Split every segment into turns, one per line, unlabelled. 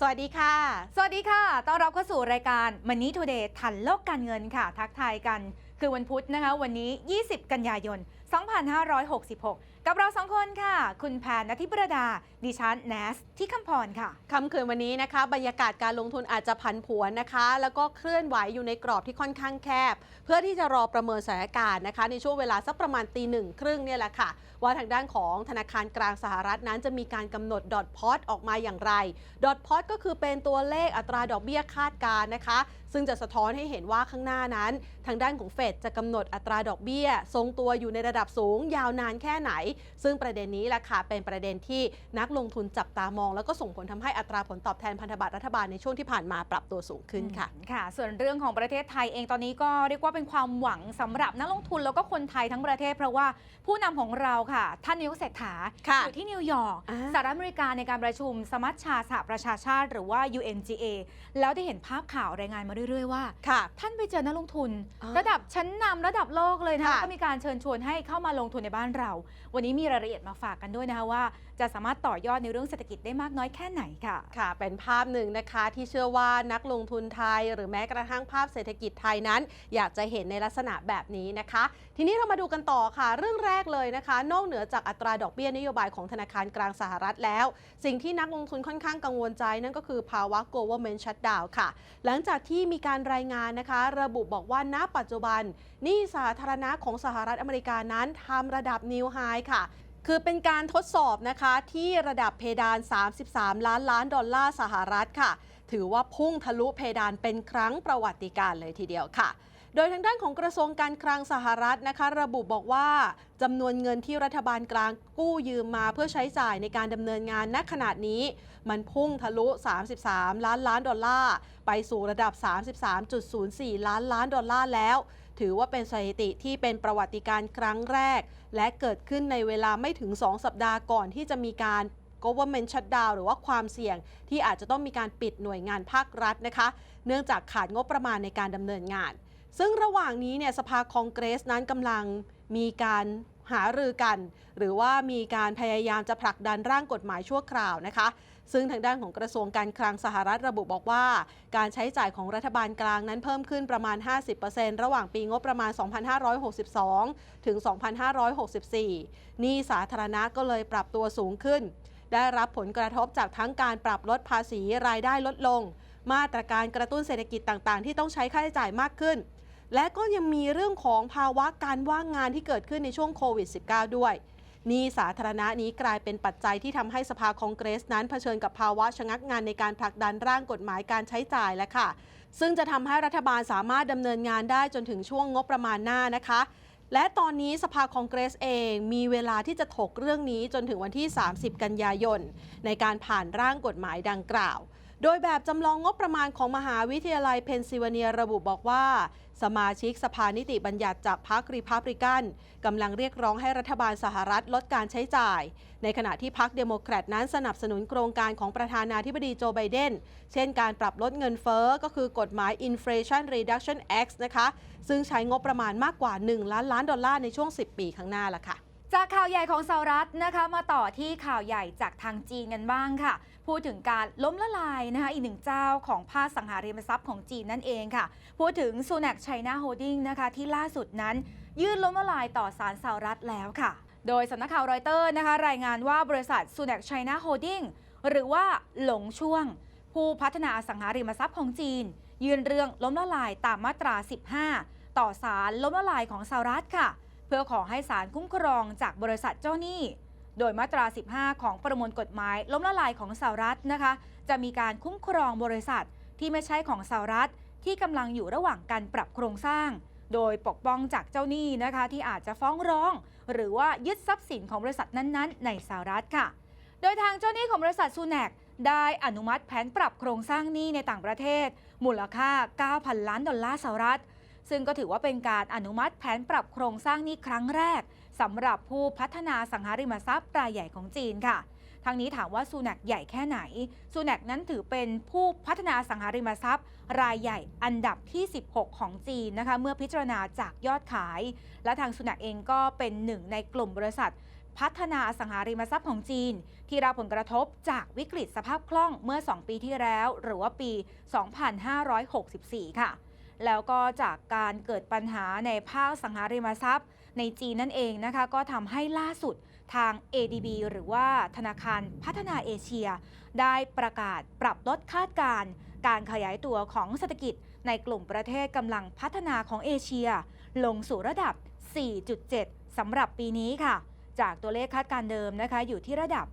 สวัสดีค่ะ
สวัสดีค่ะ ต้อนรับเข้าสู่รายการ Money Today ทันโลกการเงินค่ะ ทักทายกัน คือวันพุธนะคะ วันนี้ 20 กันยายน 2566 กับเราสองคนค่ะ คุณแพนนทิประดา ดิฉันแนส ที่คำพรค่ะ
ค่ำคืนวันนี้นะคะ บรรยากาศการลงทุนอาจจะผันผวนนะคะ แล้วก็เคลื่อนไหวอยู่ในกรอบที่ค่อนข้างแคบ เพื่อที่จะรอประเมินสถานการณ์นะคะ ในช่วงเวลาสักประมาณตีหนึ่งครึ่งเนี่ยแหละค่ะ ว่าทางด้านของธนาคารกลางสหรัฐนั้นจะมีการกำหนดดอทพอตออกมาอย่างไรดอทพอตก็คือเป็นตัวเลขอัตราดอกเบี้ยคาดการณ์นะคะ ซึ่งจะสะท้อนให้เห็นว่าข้างหน้านั้น ทางด้านของเฟดจะกำหนดอัตราดอกเบี้ย ทรงตัวอยู่ในระดับสูงยาวนานแค่ไหน ซึ่งประเด็นนี้แหละค่ะเป็นประเด็นที่นักลงทุนจับตามอง แล้วก็ส่งผลทำให้อัตราผลตอบแทนพันธบัตรรัฐบาลในช่วงที่ผ่านมาปรับตัวสูงขึ้นค่ะ
ค่ะ ส่วนเรื่องของประเทศไทยเองตอนนี้ก็เรียกว่าเป็นความหวังสำหรับนักลงทุนแล้วก็คนไทยทั้งประเทศ เพราะว่าผู้นำของเราค่ะ ท่านนายกเศรษฐา
ค่ะ
อยู่ที่นิวยอร์ก
อ่า
สหรัฐอเมริกาในการประชุมสมัชชาสหประชาชาติ หรือว่า UNGA แล้วได้เห็นภาพข่าวรายงานมาเรื่อย ๆ ว่า
ค่ะ
ท่านไปเจอนักลงทุน
อ๋อ
ระดับชั้นนำระดับโลกเลยนะ
ค่ะ
ก็มีการเชิญชวนให้เข้ามาลงทุนในบ้านเรา วันนี้มีรายละเอียดมาฝากกันด้วยนะคะว่าจะสามารถต่อยอดในเรื่องเศรษฐกิจได้มากน้อยแค่ไหนค่ะ
ค่ะ เป็นภาพหนึ่งนะคะที่เชื่อว่านักลงทุนไทย หรือแม้กระทั่งภาพเศรษฐกิจไทยนั้น อยากจะเห็นในลักษณะแบบนี้นะคะ ทีนี้เรามาดูกันต่อค่ะ เรื่องแรกเลยนะคะ นอกเหนือจากอัตราดอกเบี้ยนโยบายของธนาคารกลางสหรัฐแล้ว สิ่งที่นักลงทุนค่อนข้างกังวลใจนั่นก็คือภาวะ government shutdown ค่ะ หลังจากที่มีการรายงานนะคะ ระบุบอกว่าณปัจจุบันหนี้สาธารณะของสหรัฐอเมริกานั้นทำระดับนิวไฮค่ะ คือเป็นการทดสอบนะคะที่ระดับเพดาน 33 ล้านล้านดอลลาร์สหรัฐค่ะ ถือว่าพุ่งทะลุเพดานเป็นครั้งประวัติการเลยทีเดียวค่ะ โดยทางด้านของกระทรวงการคลังสหรัฐนะคะ ระบุบอกว่าจำนวนเงินที่รัฐบาลกลางกู้ยืมมาเพื่อใช้จ่ายในการดำเนินงานณขณะนี้ มันพุ่งทะลุ 33 ล้านล้านดอลลาร์ ไปสู่ระดับ 33.04 ล้านล้านดอลลาร์แล้ว ถือว่าเป็นสถิติที่เป็นประวัติการครั้งแรก และเกิดขึ้นในเวลาไม่ถึง 2 สัปดาห์ก่อนที่จะมีการ government shutdown หรือว่าความเสี่ยง ที่อาจจะต้องมีการปิดหน่วยงานภาครัฐนะคะ เนื่องจากขาดงบประมาณในการดำเนินงาน ซึ่งระหว่างนี้เนี่ยสภาคองเกรสนั้นกำลังมีการหารือกัน หรือว่ามีการพยายามจะผลักดันร่างกฎหมายชั่วคราวนะคะ ซึ่งทางด้านของกระทรวงการคลังสหรัฐระบุบอกว่า การใช้จ่ายของรัฐบาลกลางนั้นเพิ่มขึ้นประมาณ 50%ระหว่างปีงบประมาณ 2562 ถึง 2564 นี้สาธารณะก็เลยปรับตัวสูงขึ้น ได้รับผลกระทบจากทั้งการปรับลดภาษีรายได้ลดลง มาตรการกระตุ้นเศรษฐกิจต่างๆ ที่ต้องใช้ค่าใช้จ่ายมากขึ้น และก็ยังมีเรื่องของภาวะการว่างงานที่เกิดขึ้นในช่วงโควิด -19 ด้วย นี้สาธารณะนี้กลายเป็นปัจจัยที่ทำให้สภาคองเกรสนั้นเผชิญกับภาวะชะงักงานในการผลักดันร่างกฎหมายการใช้จ่ายแล้วค่ะ ซึ่งจะทำให้รัฐบาลสามารถดำเนินงานได้จนถึงช่วงงบประมาณหน้านะคะและตอนนี้สภาคองเกรสเองมีเวลาที่จะถกเรื่องนี้จนถึงวันที่ 30 กันยายน ในการผ่านร่างกฎหมายดังกล่าว โดยแบบจำลองงบประมาณของมหาวิทยาลัยเพนซิลเวเนียระบุบอกว่า สมาชิกสภานิติบัญญัติจากพรรครีพับลิกันกำลังเรียกร้องให้รัฐบาลสหรัฐลดการใช้จ่าย ในขณะที่พรรคเดโมแครตนั้นสนับสนุนโครงการของประธานาธิบดีโจไบเดน เช่นการปรับลดเงินเฟ้อก็คือกฎหมาย Inflation Reduction Act นะคะ ซึ่งใช้งบประมาณมากกว่า 1 ล้านล้านดอลลาร์ในช่วง 10 ปีข้างหน้าล่ะค่ะ
จากข่าวใหญ่ของสหรัฐนะคะมาต่อที่ข่าวใหญ่จากทางจีนกันบ้างค่ะ พูดถึงการล้มละลายนะคะอีกหนึ่งเจ้าของภาคสังหาริมทรัพย์ของจีนนั่นเองค่ะ พูดถึงซูนักไชน่าโฮดดิ้งนะคะที่ล่าสุดนั้น ยื่นล้มละลายต่อศาลสหรัฐแล้วค่ะ โดยสำนักข่าวรอยเตอร์นะคะรายงานว่าบริษัทซูนักไชน่าโฮดดิ้งหรือว่าหลงช่วง ผู้พัฒนาอสังหาริมทรัพย์ของจีน ยื่นเรื่องล้มละลายตามมาตรา 15 ต่อศาลล้มละลายของสหรัฐค่ะ เพื่อขอให้ศาลคุ้มครองจากบริษัทเจ้าหนี้ โดยมาตรา 15 ของประมวลกฎหมายล้มละลายของสหรัฐนะคะ จะมีการคุ้มครองบริษัทที่ไม่ใช่ของสหรัฐ ที่กำลังอยู่ระหว่างการปรับโครงสร้าง โดยปกป้องจากเจ้าหนี้นะคะ ที่อาจจะฟ้องร้อง หรือว่ายึดทรัพย์สินของบริษัทนั้นๆ ในสหรัฐค่ะ โดยทางเจ้าหนี้ของบริษัทซูแนกได้อนุมัติแผนปรับโครงสร้างหนี้ในต่างประเทศ มูลค่า 9,000 ล้านดอลลาร์สหรัฐ ซึ่งก็ถือว่าเป็นการอนุมัติแผนปรับโครงสร้างนี้ครั้งแรกสำหรับผู้พัฒนาสังหาริมทรัพย์รายใหญ่ของจีนค่ะทางนี้ถามว่าซูนักใหญ่แค่ไหน ซูนักนั้นถือเป็นผู้พัฒนาสังหาริมทรัพย์ รายใหญ่อันดับที่ 16 ของจีนนะคะ เมื่อพิจารณาจากยอดขาย และทางซูนักเองก็เป็นหนึ่งในกลุ่มบริษัท พัฒนาสังหาริมทรัพย์ของจีน ที่รับผลกระทบจากวิกฤตสภาพคล่องเมื่อ 2 ปีที่แล้ว หรือว่าปี 2564 ค่ะ แล้วก็จากการเกิดปัญหาในภาคสังหาริมทรัพย์ ในจีนนั่นเองนะคะ ก็ทำให้ล่าสุดทาง ADB หรือว่าธนาคารพัฒนาเอเชีย ได้ประกาศปรับลดคาดการณ์การขยายตัวของเศรษฐกิจในกลุ่มประเทศกำลังพัฒนาของเอเชีย ลงสู่ระดับ 4.7 สำหรับปีนี้ค่ะ จากตัวเลขคาดการณ์เดิมนะคะอยู่ที่ระดับ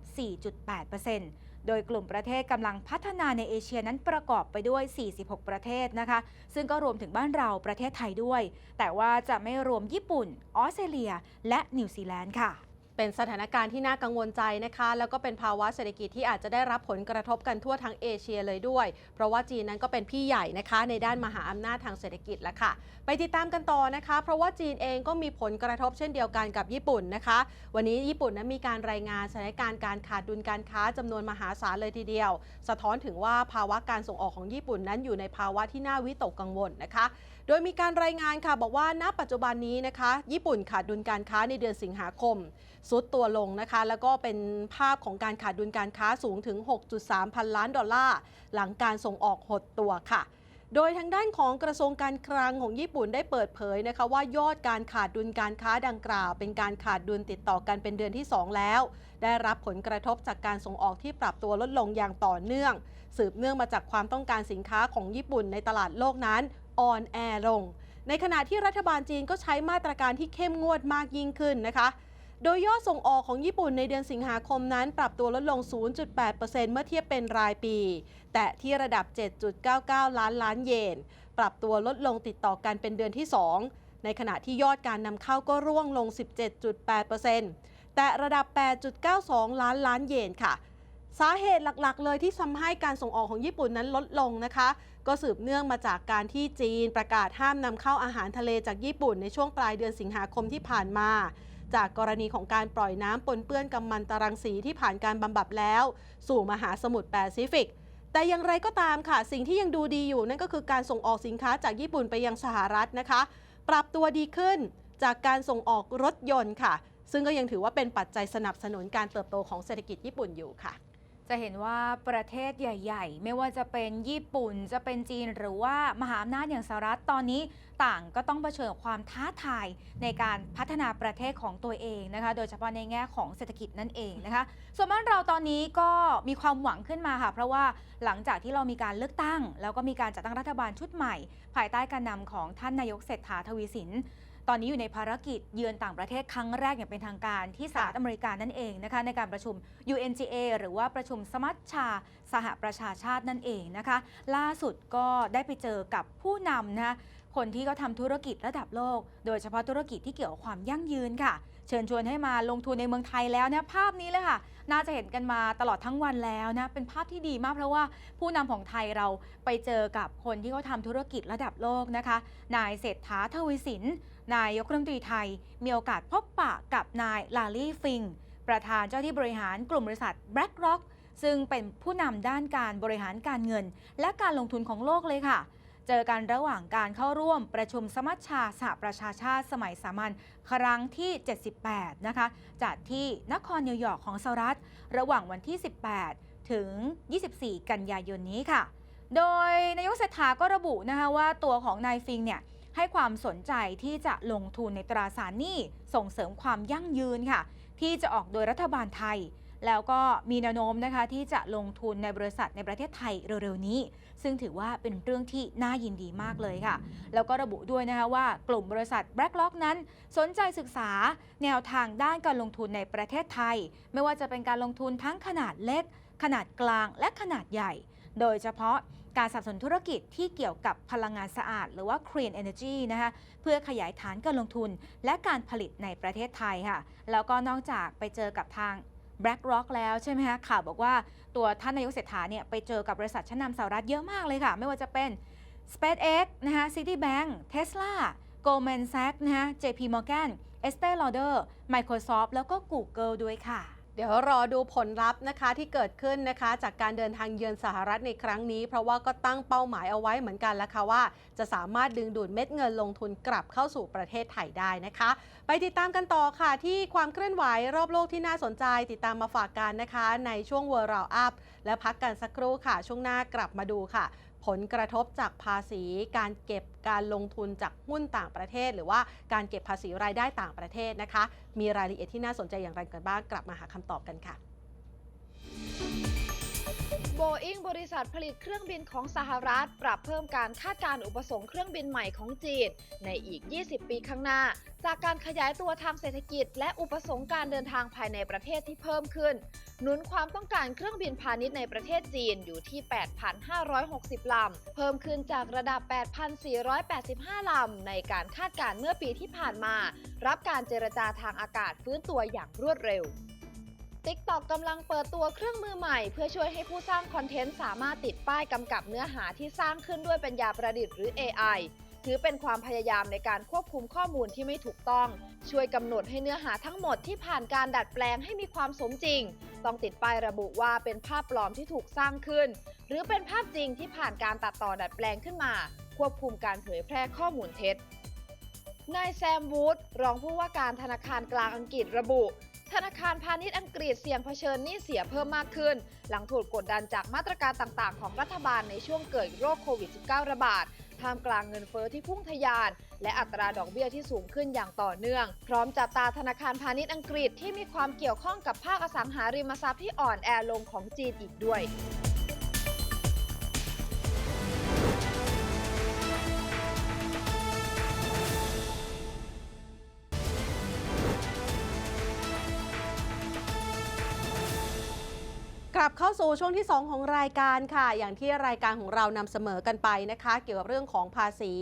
4.8% โดยกลุ่มประเทศกำลังพัฒนาในเอเชียนั้นประกอบไปด้วย 46 ประเทศนะคะ ซึ่งก็รวมถึงบ้านเราประเทศไทยด้วย แต่ว่าจะไม่รวมญี่ปุ่น ออสเตรเลีย และนิวซีแลนด์ค่ะ
เป็นสถานการณ์ที่น่ากังวลใจนะคะ แล้วก็เป็นภาวะเศรษฐกิจที่อาจจะได้รับผลกระทบกันทั่วทั้งเอเชียเลยด้วย เพราะว่าจีนนั้นก็เป็นพี่ใหญ่นะคะ ในด้านมหาอำนาจทางเศรษฐกิจแล้วค่ะ ไปติดตามกันต่อนะคะ เพราะว่าจีนเองก็มีผลกระทบเช่นเดียวกันกับญี่ปุ่นนะคะ วันนี้ญี่ปุ่นนั้นมีการรายงานสถานการณ์การขาดดุลการค้าจำนวนมหาศาลเลยทีเดียว สะท้อนถึงว่าภาวะการส่งออกของญี่ปุ่นนั้นอยู่ในภาวะที่น่าวิตกกังวลนะคะ โดยมีการรายงานค่ะบอกว่าณปัจจุบันนี้นะคะ ญี่ปุ่นขาดดุลการค้าในเดือนสิงหาคมซุดตัวลงนะคะ แล้วก็เป็นภาพของการขาดดุลการค้าสูงถึง 6.3 พันล้านดอลลาร์ หลังการส่งออกหดตัวค่ะ โดยทางด้านของกระทรวงการคลังของญี่ปุ่นได้เปิดเผยนะคะว่ายอดการขาดดุลการค้าดังกล่าว เป็นการขาดดุลติดต่อกันเป็นเดือนที่ 2 แล้ว ได้รับผลกระทบจากการส่งออกที่ปรับตัวลดลงอย่างต่อเนื่อง สืบเนื่องมาจากความต้องการสินค้าของญี่ปุ่นในตลาดโลกนั้นอ่อนแอลง ในขณะที่รัฐบาลจีนก็ใช้มาตรการที่เข้มงวดมากยิ่งขึ้นนะคะ โดยยอดส่งออกของญี่ปุ่นในเดือนสิงหาคมนั้น ปรับตัวลดลง 0.8%เมื่อเทียบเป็นรายปี แต่ที่ระดับ 7.99 ล้านล้านเยน ปรับตัวลดลงติดต่อกันเป็นเดือนที่ 2 ในขณะที่ยอดการนำเข้าก็ร่วงลง 17.8%แต่ระดับ 8.92 ล้านล้านเยนค่ะสาเหตุหลักๆ เลยที่ทำให้การส่งออกของญี่ปุ่นนั้นลดลงนะคะ ก็สืบเนื่องมาจากการที่จีนประกาศห้ามนำเข้าอาหารทะเลจากญี่ปุ่นในช่วงปลายเดือนสิงหาคมที่ผ่านมา จากกรณีของการปล่อยน้ำปนเปื้อนกัมมันตรังสีที่ผ่านการบำบัดแล้ว สู่มหาสมุทรแปซิฟิก แต่อย่างไรก็ตามค่ะ สิ่งที่ยังดูดีอยู่นั่นก็คือการส่งออกสินค้าจากญี่ปุ่นไปยังสหรัฐนะคะ ปรับตัวดีขึ้นจากการส่งออกรถยนต์ค่ะ ซึ่งก็ยังถือว่าเป็นปัจจัยสนับสนุนการเติบโตของเศรษฐกิจญี่ปุ่นอยู่ค่ะ
จะเห็นว่าประเทศใหญ่ ๆ ไม่ว่าจะเป็นญี่ปุ่นจะเป็นจีนหรือว่ามหาอำนาจอย่างสหรัฐตอนนี้ต่างก็ต้องเผชิญกับความท้าทายในการพัฒนาประเทศของตัวเองนะคะ โดยเฉพาะในแง่ของเศรษฐกิจนั่นเองนะคะ ส่วนบ้านเราตอนนี้ก็มีความหวังขึ้นมาค่ะ เพราะว่าหลังจากที่เรามีการเลือกตั้ง แล้วก็มีการจัดตั้งรัฐบาลชุดใหม่ ภายใต้การนำของท่านนายกเศรษฐาทวีสิน ตอนนี้อยู่ในภารกิจเยือนต่างประเทศครั้งแรกอย่างเป็นทางการที่สหรัฐอเมริกานั่นเองนะคะในการประชุม UNGA หรือว่าประชุมสมัชชาสหประชาชาตินั่นเองนะคะ ล่าสุดก็ได้ไปเจอกับผู้นำนะคนที่เขาทำธุรกิจระดับโลก โดยเฉพาะธุรกิจที่เกี่ยวกับความยั่งยืนค่ะ ชิญชวนให้มาลงทุนในเมืองไทยแล้วนะภาพนี้เลยค่ะ น่าจะเห็นกันมาตลอดทั้งวันแล้วนะเป็นภาพที่ดีมากเพราะว่าผู้นำของไทยเราไปเจอกับคนที่เขาทำธุรกิจระดับโลกนะคะ นายเศรษฐาทวีสิน นายกรัฐมนตรีไทย มีโอกาสพบปะกับนายลาลี่ฟิง ประธานเจ้าที่บริหารกลุ่มบริษัท BlackRock ซึ่งเป็นผู้นำด้านการบริหารการเงิน และการลงทุนของโลกเลยค่ะ เจอกันระหว่างการเข้าร่วมประชุมสมัชชาสหประชาชาติสมัยสามัญครั้งที่ 78 นะคะ จัดที่นครนิวยอร์กของสหรัฐ ระหว่างวันที่ 18 ถึง 24 กันยายนนี้ค่ะ โดยนายกเศรษฐาก็ระบุนะคะว่าตัวของนายฟิงเนี่ยให้ความสนใจที่จะลงทุนในตราสารหนี้ส่งเสริมความยั่งยืนค่ะ ที่จะออกโดยรัฐบาลไทย แล้วก็มีแนวโน้มนะคะที่จะลงทุนในบริษัทในประเทศไทยเร็วๆนี้ ซึ่งถือว่าเป็นเรื่องที่น่ายินดีมากเลยค่ะ แล้วก็ระบุด้วยนะคะว่ากลุ่มบริษัท BlackRock นั้น สนใจศึกษาแนวทางด้านการลงทุนในประเทศไทย ไม่ว่าจะเป็นการลงทุนทั้งขนาดเล็ก ขนาดกลางและขนาดใหญ่ โดยเฉพาะการสับสนธุรกิจที่เกี่ยวกับพลังงานสะอาด หรือว่า Clean Energy นะคะเพื่อขยายฐานการลงทุนและการผลิตในประเทศไทยค่ะ แล้วก็นอกจากไปเจอกับทาง BlackRock แล้วใช่ไหมคะข่าวบอกว่าตัวท่านนายกเศรษฐาเนี่ยไปเจอกับบริษัทชั้นนำสหรัฐเยอะมากเลยค่ะ ไม่ว่าจะเป็น SpaceX นะคะ Citibank Tesla Goldman Sachs นะคะ JP Morgan Estee Lauder Microsoft แล้วก็ Google ด้วยค่ะ
เดี๋ยวรอดูผลลัพธ์นะคะที่เกิดขึ้นนะคะ จากการเดินทางเยือนสหรัฐในครั้งนี้ เพราะว่าก็ตั้งเป้าหมายเอาไว้เหมือนกันแล้วค่ะว่า จะสามารถดึงดูดเม็ดเงินลงทุนกลับเข้าสู่ประเทศไทยได้นะคะ ไปติดตามกันต่อค่ะ ที่ความเคลื่อนไหวรอบโลกที่น่าสนใจ ติดตามมาฝากกันนะคะ ในช่วง World Round Up และพักกันสักครู่ค่ะ ช่วงหน้ากลับมาดูค่ะ ผลกระทบจากภาษี การเก็บการลงทุนจากหุ้นต่างประเทศ หรือว่าการเก็บภาษีรายได้ต่างประเทศนะคะ มีรายละเอียดที่น่าสนใจอย่างไรกันบ้างกลับมาหาคำตอบกันค่ะ
บอิงบริษัทผลิตเครื่องบินของสหรัฐ ปรับเพิ่มการคาดการอุปสงค์เครื่องบินใหม่ของจีน ในอีก 20 ปีข้างหน้า จากการขยายตัวทางเศรษฐกิจ และอุปสงค์การเดินทางภายในประเทศที่เพิ่มขึ้น หนุนความต้องการเครื่องบินพาณิชย์ในประเทศจีนอยู่ที่ 8,560 ลำ เพิ่มขึ้นจากระดับ 8,485 ลำ ในการคาดการเมื่อปีที่ผ่านมา รับการเจรจาทางอากาศฟื้นตัวอย่างรวดเร็ว TikTok กำลังเปิดตัวเครื่องมือใหม่ เพื่อช่วยให้ผู้สร้างคอนเทนต์สามารถติดป้ายกำกับเนื้อหาที่สร้างขึ้นด้วยปัญญาประดิษฐ์หรือ AI ถือเป็นความพยายามในการควบคุมข้อมูลที่ไม่ถูกต้อง ช่วยกำหนดให้เนื้อหาทั้งหมดที่ผ่านการดัดแปลงให้มีความสมจริง ต้องติดป้ายระบุว่าเป็นภาพปลอมที่ถูกสร้างขึ้น หรือเป็นภาพจริงที่ผ่านการตัดต่อดัดแปลงขึ้นมา ควบคุมการเผยแพร่ข้อมูลเท็จนายแซมวูดรองผู้ว่าการธนาคารกลางอังกฤษระบุ ธนาคารพาณิชย์อังกฤษเสี่ยงเผชิญหนี้เสียเพิ่มมากขึ้น หลังถูกกดดันจากมาตรการต่างๆ ของรัฐบาลในช่วงเกิดโรคโควิด -19 ระบาดท่ามกลางเงินเฟอ้อที่พุ่งทะยาน และอัตราดอกเบี้ยที่สูงขึ้นอย่างต่อเนื่อง พร้อมจับตาธนาคารพาณิชย์อังกฤษที่มีความเกี่ยวข้องกับภาคอสังหาริมทรัพย์ที่อ่อนแอลงของจีนอีกด้วย
ลับเข้าสู่ช่วงที่ 2 ของรายการค่ะ อย่างที่รายการของเรานำเสมอกันไปนะคะ เกี่ยวกับเรื่องของภาษี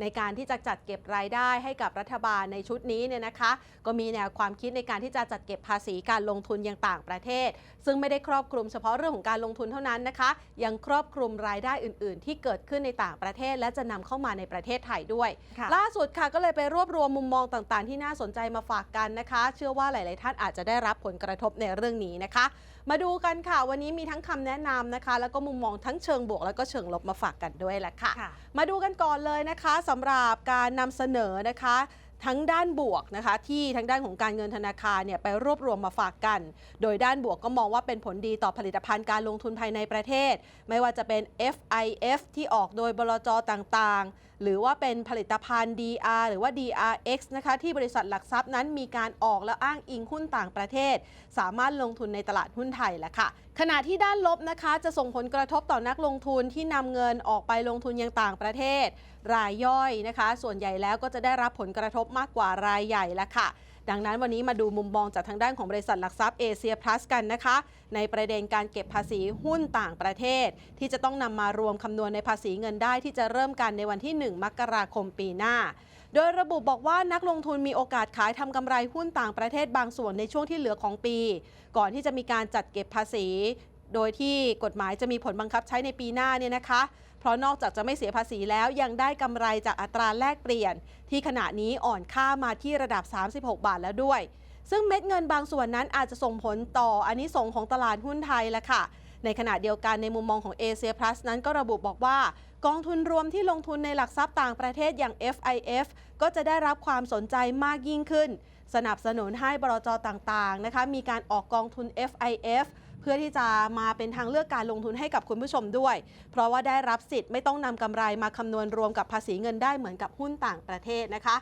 ในการที่จะจัดเก็บรายได้ให้กับรัฐบาลในชุดนี้เนี่ยนะคะ ก็มีแนวความคิดในการที่จะจัดเก็บภาษีการลงทุนยังต่างประเทศ ซึ่งไม่ได้ครอบคลุมเฉพาะเรื่องของการลงทุนเท่านั้นนะคะ ยังครอบคลุมรายได้อื่น ๆ ที่เกิดขึ้นในต่างประเทศ และจะนำเข้ามาในประเทศไทยด้วย
ค่ะ
ล่าสุดค่ะก็เลยไปรวบรวมมุมมองต่างๆ ที่น่าสนใจมาฝากกันนะคะ เชื่อว่าหลาย ๆ ท่านอาจจะได้รับผลกระทบในเรื่องนี้นะคะ มาดูกันค่ะวันนี้มีทั้งคำแนะนำนะคะ แล้วก็มุมมองทั้งเชิงบวก แล้วก็เชิงลบมาฝากกันด้วยแหละค่ะ
ค่ะ
มาดูกันก่อนเลยนะคะสำหรับการนำเสนอนะคะทั้งด้านบวกนะคะที่ทั้งด้านของการเงินธนาคารเนี่ยไปรวบรวมมาฝากกัน โดยด้านบวกก็มองว่าเป็นผลดีต่อผลิตภัณฑ์การลงทุนภายในประเทศ ไม่ว่าจะเป็น FIF ที่ออกโดยบลจต่างๆ หรือว่าเป็นผลิตภัณฑ์ DR หรือว่า DRX นะคะที่บริษัทหลักทรัพย์นั้นมีการออกและอ้างอิงหุ้นต่างประเทศ สามารถลงทุนในตลาดหุ้นไทยแล้วค่ะขณะที่ด้านลบนะคะ จะส่งผลกระทบต่อนักลงทุนที่นำเงินออกไปลงทุนยังต่างประเทศ รายย่อยนะคะ ส่วนใหญ่แล้วก็จะได้รับผลกระทบมากกว่ารายใหญ่แล้วค่ะ ดังนั้นวันนี้มาดูมุมมองจากทางด้านของบริษัทหลักทรัพย์เอเชียพลัสกันนะคะ ในประเด็นการเก็บภาษีหุ้นต่างประเทศ ที่จะต้องนำมารวมคำนวณในภาษีเงินได้ที่จะเริ่มกันในวันที่ 1 มกราคมปีหน้าโดยระบุบอกว่านักลงทุนมีโอกาสขายทำกำไรหุ้นต่างประเทศบางส่วนในช่วงที่เหลือของปี ก่อนที่จะมีการจัดเก็บภาษี โดยที่กฎหมายจะมีผลบังคับใช้ในปีหน้าเนี่ยนะคะ เพราะนอกจากจะไม่เสียภาษีแล้วยังได้กำไรจากอัตราแลกเปลี่ยน ที่ขณะนี้อ่อนค่ามาที่ระดับ 36 บาทแล้วด้วย ซึ่งเม็ดเงินบางส่วนนั้นอาจจะส่งผลต่ออันนี้ส่งของตลาดหุ้นไทยละค่ะ ในขณะเดียวกันในมุมมองของเอเชียพลัสนั้นก็ระบุบอกว่ากองทุนรวมที่ลงทุนในหลักทรัพย์ต่างประเทศอย่าง FIF ก็จะได้รับความสนใจมากยิ่งขึ้น สนับสนุนให้บลจต่างๆนะคะมีการออกกองทุน FIF เพื่อที่จะมาเป็นทางเลือกการลงทุนให้กับคุณผู้ชมด้วย เพราะว่าได้รับสิทธิ์ไม่ต้องนำกำไรมาคำนวณรวมกับภาษีเงินได้เหมือนกับหุ้นต่างประเทศนะคะ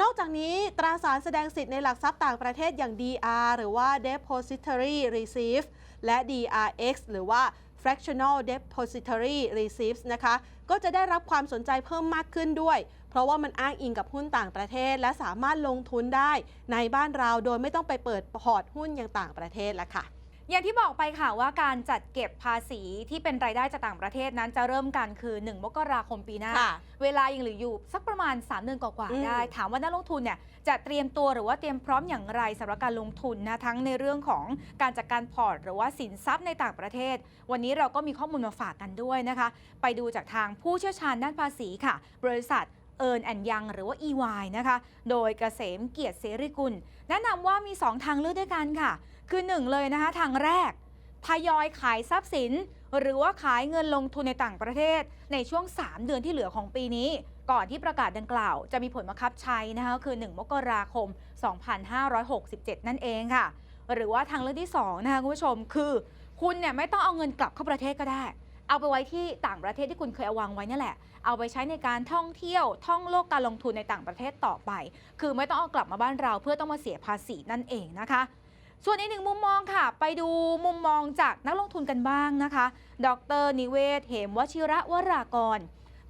นอกจากนี้ตราสารแสดงสิทธิ์ในหลักทรัพย์ต่างประเทศอย่าง DR หรือว่า Depository Receipt และ DRX หรือว่า Fractional Depository Receipts นะคะ ก็จะได้รับความสนใจเพิ่มมากขึ้นด้วย เพราะว่ามันอ้างอิงกับหุ้นต่างประเทศ และสามารถลงทุนได้ในบ้านเราโดยไม่ต้องไปเปิดพอร์ตหุ้นอย่างต่างประเทศละค่ะ
อย่างที่บอกไปค่ะว่าการจัดเก็บภาษีที่เป็นรายได้จากต่างประเทศนั้นจะเริ่มกันคือ 1 มกราคมปีหน้า
ค่ะ
เวลายังเหลืออยู่สักประมาณ 3 เดือนกว่า
อืม
ๆได้ ถามว่านักลงทุนเนี่ยจะเตรียมตัวหรือว่าเตรียมพร้อมอย่างไรสำหรับการลงทุนนะทั้งในเรื่องของการจัดการพอร์ต หรือว่าสินทรัพย์ในต่างประเทศ วันนี้เราก็มีข้อมูลมาฝากกันด้วยนะคะ ไปดูจากทางผู้เชี่ยวชาญด้านภาษีค่ะ บริษัทเอิร์นแอนยังหรือว่า EY นะคะ โดยเกษมเกียรติเสรีกุล แนะนำว่ามี 2 ทางเลือกด้วยกันค่ะ คือ1เลยนะคะทางแรก ทยอยขายทรัพย์สิน หรือว่าขายเงินลงทุนในต่างประเทศ ในช่วง 3 เดือนที่เหลือของปีนี้ ก่อนที่ประกาศดังกล่าว จะมีผลบังคับใช้นะคะคือ 1 มกราคม 2567 นั่นเองค่ะ หรือว่าทางเลือกที่2นะคะคุณผู้ชมคือ คุณเนี่ยไม่ต้องเอาเงินกลับเข้าประเทศก็ได้เอาไปไว้ที่ต่างประเทศที่คุณเคยเอาวางไว้นี่แหละ เอาไปใช้ในการท่องเที่ยว ท่องโลกการลงทุนในต่างประเทศต่อไป คือไม่ต้องเอากลับมาบ้านเราเพื่อต้องมาเสียภาษีนั่นเองนะคะ ส่วนอีกหนึ่งมุมมองค่ะ ไปดูมุมมองจากนักลงทุนกันบ้างนะคะ ดรนิเวศ เหมวชิระวรากร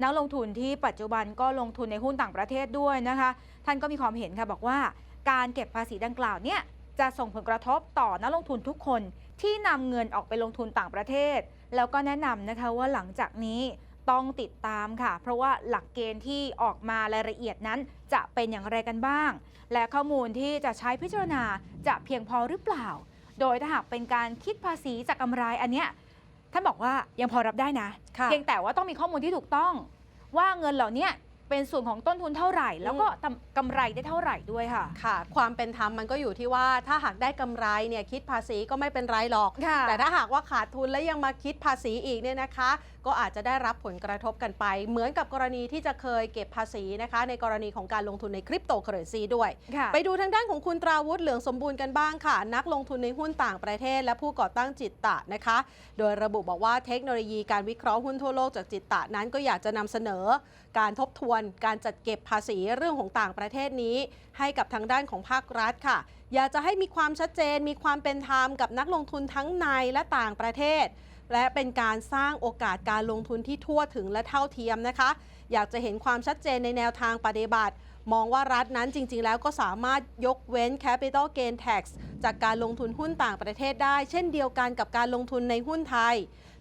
นักลงทุนที่ปัจจุบันก็ลงทุนในหุ้นต่างประเทศด้วยนะคะ ท่านก็มีความเห็นค่ะบอกว่าการเก็บภาษีดังกล่าวเนี่ยจะส่งผลกระทบต่อนักลงทุนทุกคนที่นำเงินออกไปลงทุนต่างประเทศ แล้วก็แนะนำนะคะว่าหลังจากนี้ ต้องติดตามค่ะ เพราะว่าหลักเกณฑ์ที่ออกมารายละเอียดนั้น จะเป็นอย่างไรกันบ้าง และข้อมูลที่จะใช้พิจารณาจะเพียงพอหรือเปล่า โดยถ้าหากเป็นการคิดภาษีจากกำไรอันเนี้ยท่านบอกว่ายังพอรับได้นะ
ค่ะ
เพียงแต่ว่าต้องมีข้อมูลที่ถูกต้อง ว่าเงินเหล่านี้ เป็นส่วนของต้นทุนเท่าไหร่ แล้วก็ทำกำไรได้เท่าไหร่ด้วยค่ะ
ค่ะ ความเป็นธรรมมันก็อยู่ที่ว่าถ้าหากได้กำไรเนี่ยคิดภาษีก็ไม่เป็นไรหรอก
ค่ะ
แต่ถ้าหากว่าขาดทุนแล้วยังมาคิดภาษีอีกเนี่ยนะคะ ก็อาจจะได้รับผลกระทบกันไป เหมือนกับกรณีที่จะเคยเก็บภาษีนะคะ ในกรณีของการลงทุนในคริปโตเคอเรนซีด้วย
ค่ะ
ไปดูทางด้านของคุณตราวุฒิเหลืองสมบูรณ์กันบ้างค่ะ นักลงทุนในหุ้นต่างประเทศ และผู้ก่อตั้งจิตตะนะคะ โดยระบุบอกว่าเทคโนโลยีการวิเคราะห์หุ้นทั่วโลกจากจิตตะนั้นก็อยากจะนำเสนอ การทบทวนการจัดเก็บภาษีเรื่องของต่างประเทศนี้ ให้กับทางด้านของภาครัฐค่ะ อยากจะให้มีความชัดเจน มีความเป็นธรรมกับนักลงทุนทั้งในและต่างประเทศ และเป็นการสร้างโอกาสการลงทุนที่ทั่วถึงและเท่าเทียมนะคะ อยากจะเห็นความชัดเจนในแนวทางปฏิบัติมองว่ารัฐนั้นจริง ๆ แล้วก็สามารถยกเว้น Capital Gain Tax จากการลงทุนหุ้นต่างประเทศได้ เช่นเดียวกันกับการลงทุนในหุ้นไทย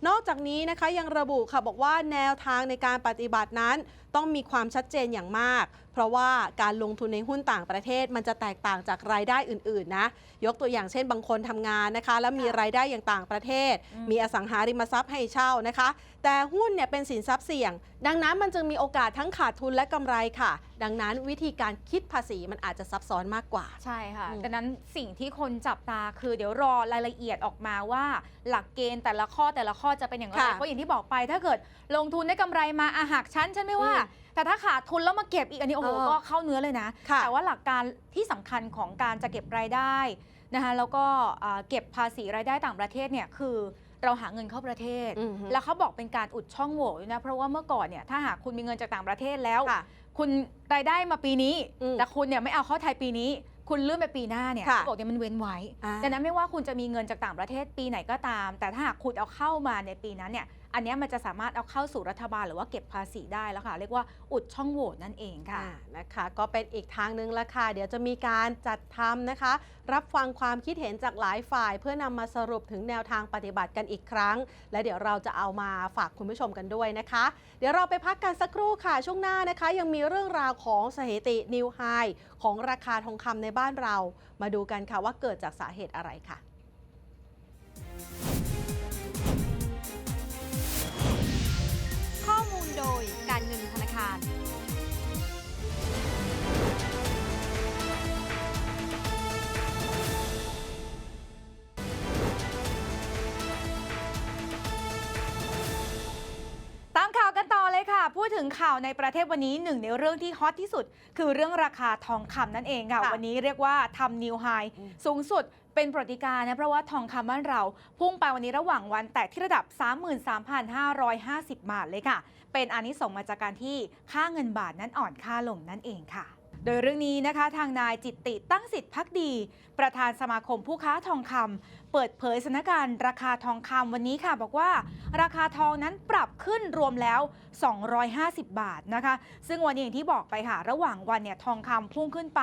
นอกจากนี้นะคะยังระบุค่ะบอกว่าแนวทางในการปฏิบัตินั้น ต้องมีความชัดเจนอย่างมาก เพราะว่าการลงทุนในหุ้นต่างประเทศมันจะแตกต่างจากรายได้อื่นๆนะยกตัวอย่างเช่นบางคนทำงานนะคะ แล้วมีรายได้อย่างต่างประเทศ
มี
อสังหาริมทรัพย์ให้เช่านะคะ แต่หุ้นเนี่ยเป็นสินทรัพย์เสี่ยง ดังนั้นมันจึงมีโอกาสทั้งขาดทุนและกำไรค่ะ ดังนั้นวิธีการคิดภาษีมันอาจจะซับซ้อนมากกว่า
ใช่ค่ะ
อืม
ดังนั้นสิ่งที่คนจับตาคือเดี๋ยวรอรายละเอียดออกมาว่า หลักเกณฑ์แต่ละข้อแต่ละข้อจะเป็นอย่างไร
ค่ะ
เพราะอย่างที่บอกไปถ้าเกิดลงทุนได้กำไรมาอาหักชั้นฉันไม่ว่า
อืม
แต่ถ้าขาดทุนแล้วมาเก็บอีกอันนี้โอ้โห
เออ
ก็เข้าเนื้อเลยนะ
ค่ะ
แต่ว่าหลักการที่สำคัญของการจะเก็บรายได้นะคะแล้วก็อ่าเก็บภาษีรายได้ต่างประเทศเนี่ยคือ เราหาเงินเข้าประเทศ
อือฮึ
แล้วเขาบอกเป็นการอุดช่องโหว่ด้วยนะ เพราะว่าเมื่อก่อนเนี่ยถ้าหากคุณมีเงินจากต่างประเทศแล้ว
ค่ะ
คุณรายได้มาปีนี้
อืม
แต่คุณเนี่ยไม่เอาเข้าไทยปีนี้ คุณเลื่อนไปปีหน้าเนี่ย
ค่ะ
เขาบอกเนี่ยมันเว้นไว้
อ่า
ดังนั้นไม่ว่าคุณจะมีเงินจากต่างประเทศปีไหนก็ตาม แต่ถ้าหากคุณเอาเข้ามาในปีนั้นเนี่ย อันนี้มันจะสามารถเอาเข้าสู่รัฐบาลหรือว่าเก็บภาษีได้แล้วค่ะ เรียกว่าอุดช่องโหว่นั่นเองค่ะ
นะคะ ก็เป็นอีกทางหนึ่งละค่ะ เดี๋ยวจะมีการจัดทำนะคะ รับฟังความคิดเห็นจากหลายฝ่าย เพื่อนำมาสรุปถึงแนวทางปฏิบัติกันอีกครั้ง และเดี๋ยวเราจะเอามาฝากคุณผู้ชมกันด้วยนะคะ เดี๋ยวเราไปพักกันสักครู่ค่ะ ช่วงหน้านะคะ ยังมีเรื่องราวของสถิตินิวไฮของราคาทองคำในบ้านเรา มาดูกันค่ะว่าเกิดจากสาเหตุอะไรค่ะ
ถึงข่าวในประเทศวันนี้หนึ่งในเรื่องที่ฮอตที่สุด คือเรื่องราคาทองคำนั่นเองค่ะ
ค่ะ
วันนี้เรียกว่าทำนิวไฮ
อืม
สูงสุดเป็นประวัติการณ์นะเพราะว่าทองคำบ้านเรา พุ่งไปวันนี้ระหว่างวันแตะที่ระดับ 33,550 บาทเลยค่ะ เป็นอานิสงส์มาจากการที่ค่าเงินบาทนั้นอ่อนค่าลงนั่นเองค่ะ โดยเรื่องนี้นะคะทางนายจิตติตั้งสิทธิพักดี ประธานสมาคมผู้ค้าทองคำเปิดเผยสถานการณ์ราคาทองคำวันนี้ค่ะ บอกว่า ราคาทองนั้นปรับขึ้นรวมแล้ว 250 บาทนะคะ ซึ่งวันนี้อย่างที่บอกไปค่ะ ระหว่างวันเนี่ยทองคำพุ่งขึ้นไป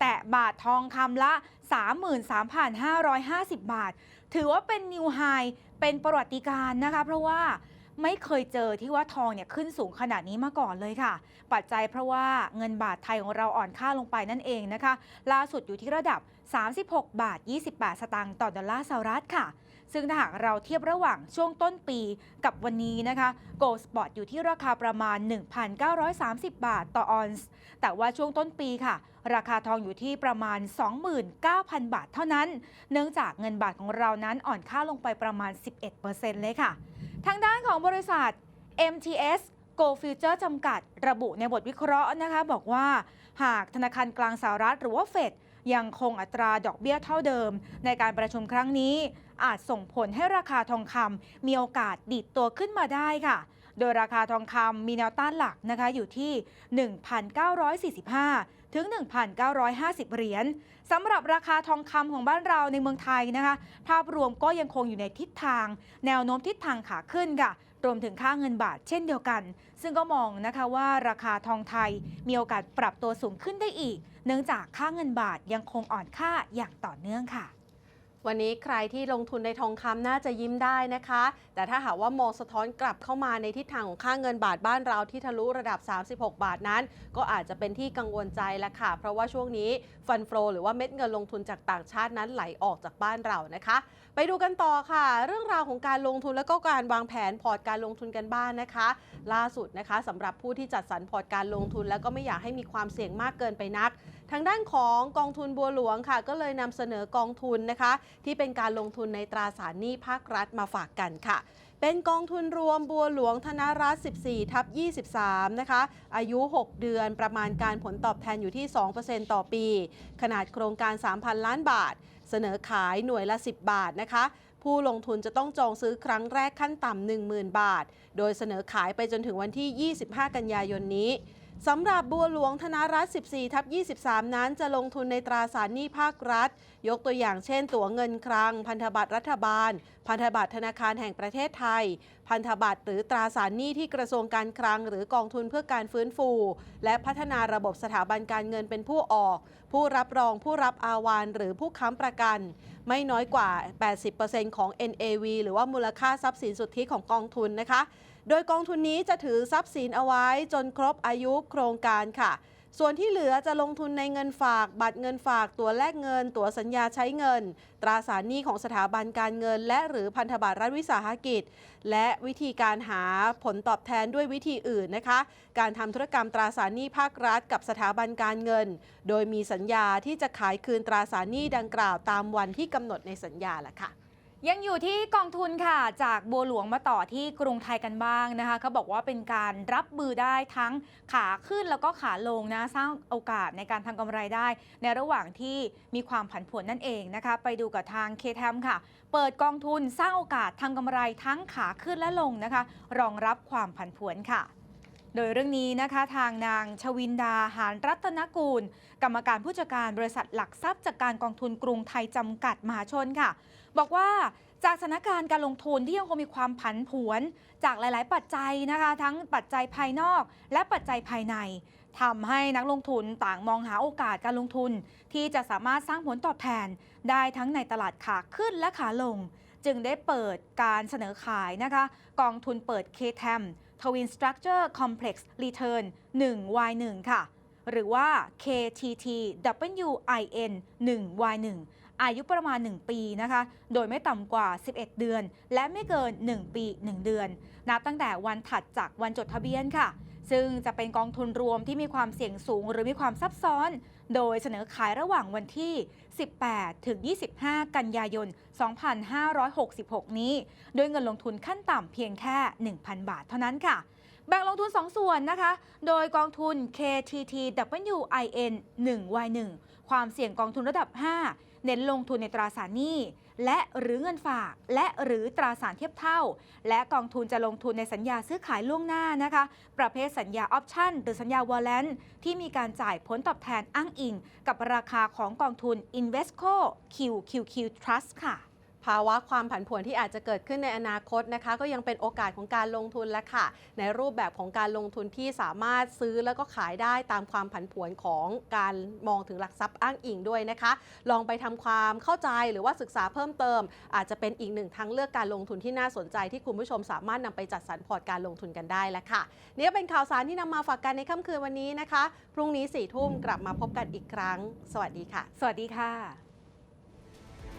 แต่บาททองคำละ 33,550 บาท ถือว่าเป็นนิวไฮเป็นประวัติการนะคะ เพราะว่า ไม่เคยเจอที่ว่าทองเนี่ยขึ้นสูงขนาดนี้มาก่อนเลยค่ะ ปัจจัยเพราะว่าเงินบาทไทยของเราอ่อนค่าลงไปนั่นเองนะคะ ล่าสุดอยู่ที่ระดับ 36 บาท20บาทสตางค์ต่อดอลลาร์สหรัฐค่ะ ซึ่งถ้าหากเราเทียบระหว่างช่วงต้นปีกับวันนี้นะคะ Gold Spot อยู่ที่ราคาประมาณ 1,930 บาทต่อออนซ์แต่ว่าช่วงต้นปีค่ะราคาทองอยู่ที่ประมาณ 29,000 บาทเท่านั้น เนื่องจากเงินบาทของเรานั้นอ่อนค่าลงไปประมาณ 11%เลยค่ะ ทางด้านของบริษัท MTS Gold Future จำกัดระบุในบทวิเคราะห์นะคะ บอกว่า หากธนาคารกลางสหรัฐหรือว่าเฟด ยังคงอัตราดอกเบี้ยเท่าเดิม ในการประชุมครั้งนี้ อาจส่งผลให้ราคาทองคำมีโอกาสดีดตัวขึ้นมาได้ค่ะ โดยราคาทองคำมีแนวต้านหลักนะคะอยู่ที่ 1,945 ถึง 1,950 เหรียญสำหรับราคาทองคำของบ้านเราในเมืองไทยนะคะ ภาพรวมก็ยังคงอยู่ในทิศทาง แนวโน้มทิศทางขาขึ้นค่ะรวมถึงค่าเงินบาทเช่นเดียวกัน ซึ่งก็มองนะคะว่าราคาทองไทยมีโอกาสปรับตัวสูงขึ้นได้อีก เนื่องจากค่าเงินบาทยังคงอ่อนค่าอย่างต่อเนื่องค่ะ
วันนี้ใครที่ลงทุนในทองคำน่าจะยิ้มได้นะคะ แต่ถ้าหากว่ามองสะท้อนกลับเข้ามาในทิศทางของค่าเงินบาทบ้านเราที่ทะลุระดับ 36 บาทนั้น ก็อาจจะเป็นที่กังวลใจละค่ะ เพราะว่าช่วงนี้ฟันโฟหรือว่าเม็ดเงินลงทุนจากต่างชาตินั้นไหลออกจากบ้านเรานะคะ ไปดูกันต่อค่ะ เรื่องราวของการลงทุนและก็การวางแผนพอร์ตการลงทุนกันบ้างนนะคะ ล่าสุดนะคะสำหรับผู้ที่จัดสรรพอร์ตการลงทุน แล้วก็ไม่อยากให้มีความเสี่ยงมากเกินไปนักางด้านของกองทุนบัวหลวงค่ะ ก็เลยนำเสนอกองทุนนะคะ ที่เป็นการลงทุนในตราสารหนี้ภาครัฐมาฝากกันค่ะ เป็นกองทุนรวมบัวหลวงธนรัฐ 14 ทับ 23 นะคะ อายุ 6 เดือนประมาณการผลตอบแทนอยู่ที่ 2%ต่อปี ขนาดโครงการ 3,000 ล้านบาท เสนอขายหน่วยละ 10 บาทนะคะผู้ลงทุนจะต้องจองซื้อครั้งแรกขั้นต่ำ 10,000 บาท โดยเสนอขายไปจนถึงวันที่ 25 กันยายนนี้ สำหรับบัวหลวงธนารัฐ 14 ทับ 23 นั้นจะลงทุนในตราสารหนี้ภาครัฐ ยกตัวอย่างเช่น ตั๋วเงินคลัง พันธบัตรรัฐบาล พันธบัตรธนาคารแห่งประเทศไทย พันธบัตรหรือตราสารหนี้ที่กระทรวงการคลัง หรือกองทุนเพื่อการฟื้นฟู และพัฒนาระบบสถาบันการเงินเป็นผู้ออก ผู้รับรองผู้รับอาวานหรือผู้ค้ำประกัน ไม่น้อยกว่า 80%ของ NAV หรือว่ามูลค่าทรัพย์สินสุทธิของกองทุนนะคะ โดยกองทุนนี้จะถือทรัพย์สินเอาไว้จนครบอายุโครงการค่ะ ส่วนที่เหลือจะลงทุนในเงินฝาก บัตรเงินฝาก ตัวแลกเงิน ตัวสัญญาใช้เงิน ตราสารหนี้ของสถาบันการเงิน และหรือพันธบัตรรัฐวิสาหกิจ และวิธีการหาผลตอบแทนด้วยวิธีอื่นนะคะ การทำธุรกรรมตราสารหนี้ภาครัฐกับสถาบันการเงิน โดยมีสัญญาที่จะขายคืนตราสารหนี้ดังกล่าวตามวันที่กำหนดในสัญญาแหละค่ะ
ยังอยู่ที่กองทุนค่ะ จากบัวหลวงมาต่อที่กรุงไทยกันบ้างนะคะเขาบอกว่าเป็นการรับมือได้ทั้งขาขึ้นแล้วก็ขาลงนะสร้างโอกาสในการทำกำไรได้ ในระหว่างที่มีความผันผวนนั่นเองนะคะ ไปดูกับทางเคทมค่ะ เปิดกองทุนสร้างโอกาสทำกำไรทั้งขาขึ้นและลงนะคะ รองรับความผันผวนค่ะโดยเรื่องนี้นะคะทางนางชวินดาหารรัตนกูล กรรมการผู้จัดการบริษัทหลักทรัพย์จากการกองทุนกรุงไทยจำกัดมหาชนค่ะ บอกว่าจากสถานการณ์การลงทุนที่ยังคงมีความผันผวน จากหลาย ๆ ปัจจัยนะคะ ทั้งปัจจัยภายนอก และปัจจัยภายในทำให้นักลงทุนต่างมองหาโอกาสการลงทุน ที่จะสามารถสร้างผลตอบแทน ได้ทั้งในตลาดขาขึ้นและขาลง จึงได้เปิดการเสนอขายนะคะ กองทุนเปิด KTM Twin Structure Complex Return 1Y1 ค่ะ หรือว่า KTT WIN 1Y1 อายุประมาณ 1 ปีนะคะ โดยไม่ต่ำกว่า 11 เดือน และไม่เกิน 1 ปี 1 เดือน นับตั้งแต่วันถัดจากวันจดทะเบียนค่ะ ซึ่งจะเป็นกองทุนรวมที่มีความเสี่ยงสูงหรือมีความซับซ้อน โดยเสนอขายระหว่างวันที่ 18 ถึง 25 กันยายน 2566 นี้โดยเงินลงทุนขั้นต่ำเพียงแค่ 1,000 บาทเท่านั้นค่ะแบ่งลงทุน 2 ส่วนนะคะ โดยกองทุน KTT WIN 1Y1 ความเสี่ยงกองทุนระดับ 5 เน้นลงทุนในตราสารหนี้และหรือเงินฝาก และหรือตราสารเทียบเท่า และกองทุนจะลงทุนในสัญญาซื้อขายล่วงหน้านะคะ ประเภทสัญญาออปชั่นหรือสัญญาวอลเลนที่มีการจ่ายผลตอบแทนอ้างอิง กับราคาของกองทุน Investco QQQ Trust ค่ะ
ภาวะความผันผวนที่อาจจะเกิดขึ้นในอนาคตนะคะ ก็ยังเป็นโอกาสของการลงทุนและค่ะ ในรูปแบบของการลงทุนที่สามารถซื้อแล้วก็ขายได้ตามความผันผวนของการมองถึงหลักทรัพย์อ้างอิงด้วยนะคะ ลองไปทำความเข้าใจหรือว่าศึกษาเพิ่มเติม อาจจะเป็นอีกหนึ่งทางเลือกการลงทุนที่น่าสนใจที่คุณผู้ชมสามารถนำไปจัดสรรพอร์ตการลงทุนกันได้แล้วค่ะนี่เป็นข่าวสารที่นำมาฝากกันในค่ำคืนวันนี้นะคะ พรุ่งนี้สี่ทุ่มกลับมาพบกันอีกครั้ง สวัสดีค่ะ
สวัสดีค่ะ